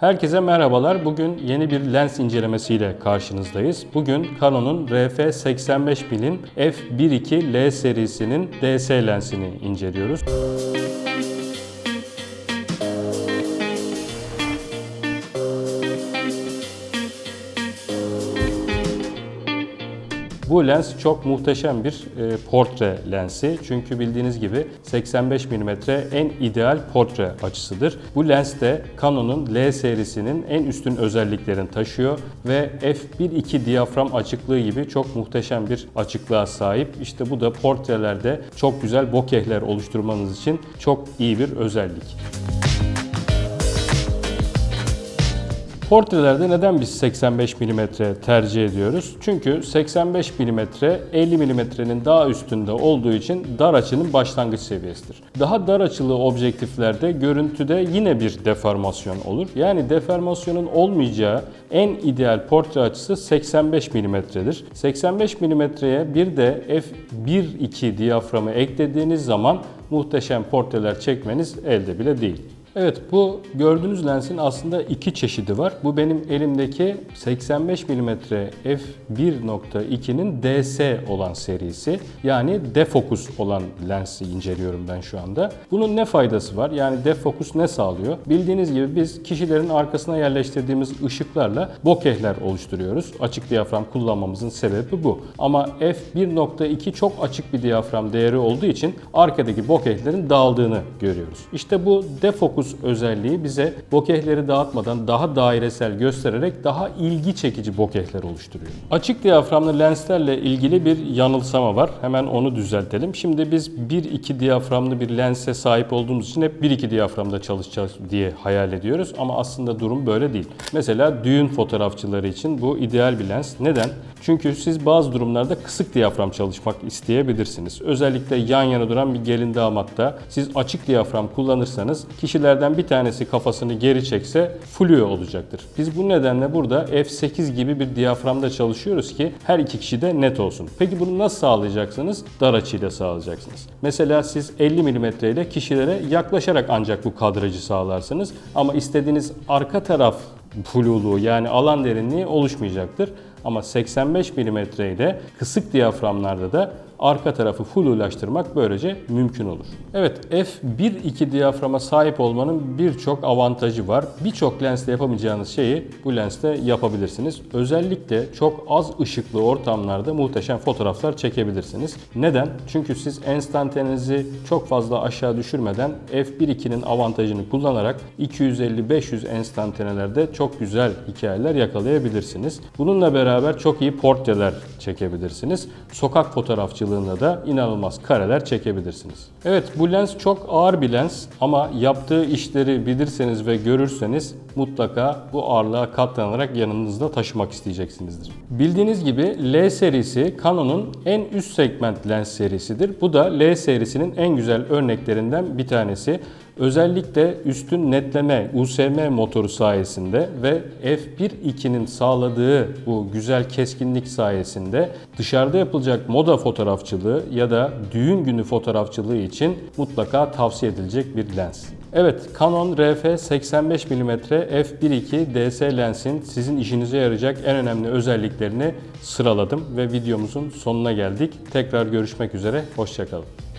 Herkese merhabalar. Bugün yeni bir lens incelemesiyle karşınızdayız. Bugün Canon'un RF85.000'in f1.2 L serisinin DS lensini inceliyoruz. Bu lens çok muhteşem bir e, portre lensi. Çünkü bildiğiniz gibi 85 mm en ideal portre açısıdır. Bu lens de Canon'un L serisinin en üstün özelliklerini taşıyor ve f1.2 diyafram açıklığı gibi çok muhteşem bir açıklığa sahip. İşte bu da portrelerde çok güzel bokehler oluşturmanız için çok iyi bir özellik. Portrelerde neden biz 85 mm tercih ediyoruz? Çünkü 85 mm 50 mm'nin daha üstünde olduğu için dar açının başlangıç seviyesidir. Daha dar açılı objektiflerde görüntüde yine bir deformasyon olur. Yani deformasyonun olmayacağı en ideal portre açısı 85 mm'dir. 85 mm'ye bir de f1.2 diyaframı eklediğiniz zaman muhteşem portreler çekmeniz elde bile değil. Evet bu gördüğünüz lensin aslında iki çeşidi var. Bu benim elimdeki 85 mm f1.2'nin DS olan serisi. Yani defokus olan lensi inceliyorum ben şu anda. Bunun ne faydası var? Yani defokus ne sağlıyor? Bildiğiniz gibi biz kişilerin arkasına yerleştirdiğimiz ışıklarla bokehler oluşturuyoruz. Açık diyafram kullanmamızın sebebi bu. Ama f1.2 çok açık bir diyafram değeri olduğu için arkadaki bokehlerin dağıldığını görüyoruz. İşte bu defokus özelliği bize bokehleri dağıtmadan daha dairesel göstererek daha ilgi çekici bokehler oluşturuyor. Açık diyaframlı lenslerle ilgili bir yanılsama var. Hemen onu düzeltelim. Şimdi biz 1-2 diyaframlı bir lense sahip olduğumuz için hep 1-2 diyaframda çalışacağız diye hayal ediyoruz ama aslında durum böyle değil. Mesela düğün fotoğrafçıları için bu ideal bir lens. Neden? Çünkü siz bazı durumlarda kısık diyafram çalışmak isteyebilirsiniz. Özellikle yan yana duran bir gelin damatta siz açık diyafram kullanırsanız kişilerden bir tanesi kafasını geri çekse fluo olacaktır. Biz bu nedenle burada f8 gibi bir diyaframda çalışıyoruz ki her iki kişi de net olsun. Peki bunu nasıl sağlayacaksınız? Dar açıyla sağlayacaksınız. Mesela siz 50 mm ile kişilere yaklaşarak ancak bu kadrajı sağlarsınız. Ama istediğiniz arka taraf fluluğu yani alan derinliği oluşmayacaktır. Ama 85 mm ile kısık diyaframlarda da arka tarafı flulaştırmak böylece mümkün olur. Evet f1.2 diyaframa sahip olmanın birçok avantajı var. Birçok lensle yapamayacağınız şeyi bu lensle yapabilirsiniz. Özellikle çok az ışıklı ortamlarda muhteşem fotoğraflar çekebilirsiniz. Neden? Çünkü siz enstantanenizi çok fazla aşağı düşürmeden f1.2'nin avantajını kullanarak 250-500 enstantanelerde çok güzel hikayeler yakalayabilirsiniz. Bununla beraber çok iyi portreler çekebilirsiniz. Sokak fotoğrafçılığı aracılığında da inanılmaz kareler çekebilirsiniz. Evet bu lens çok ağır bir lens ama yaptığı işleri bilirseniz ve görürseniz mutlaka bu ağırlığa katlanarak yanınızda taşımak isteyeceksinizdir. Bildiğiniz gibi L serisi Canon'un en üst segment lens serisidir. Bu da L serisinin en güzel örneklerinden bir tanesi. Özellikle üstün netleme USM motoru sayesinde ve f1.2'nin sağladığı bu güzel keskinlik sayesinde dışarıda yapılacak moda fotoğrafçılığı ya da düğün günü fotoğrafçılığı için mutlaka tavsiye edilecek bir lens. Evet, Canon RF 85 mm f1.2 DS lensin sizin işinize yarayacak en önemli özelliklerini sıraladım ve videomuzun sonuna geldik. Tekrar görüşmek üzere, hoşçakalın.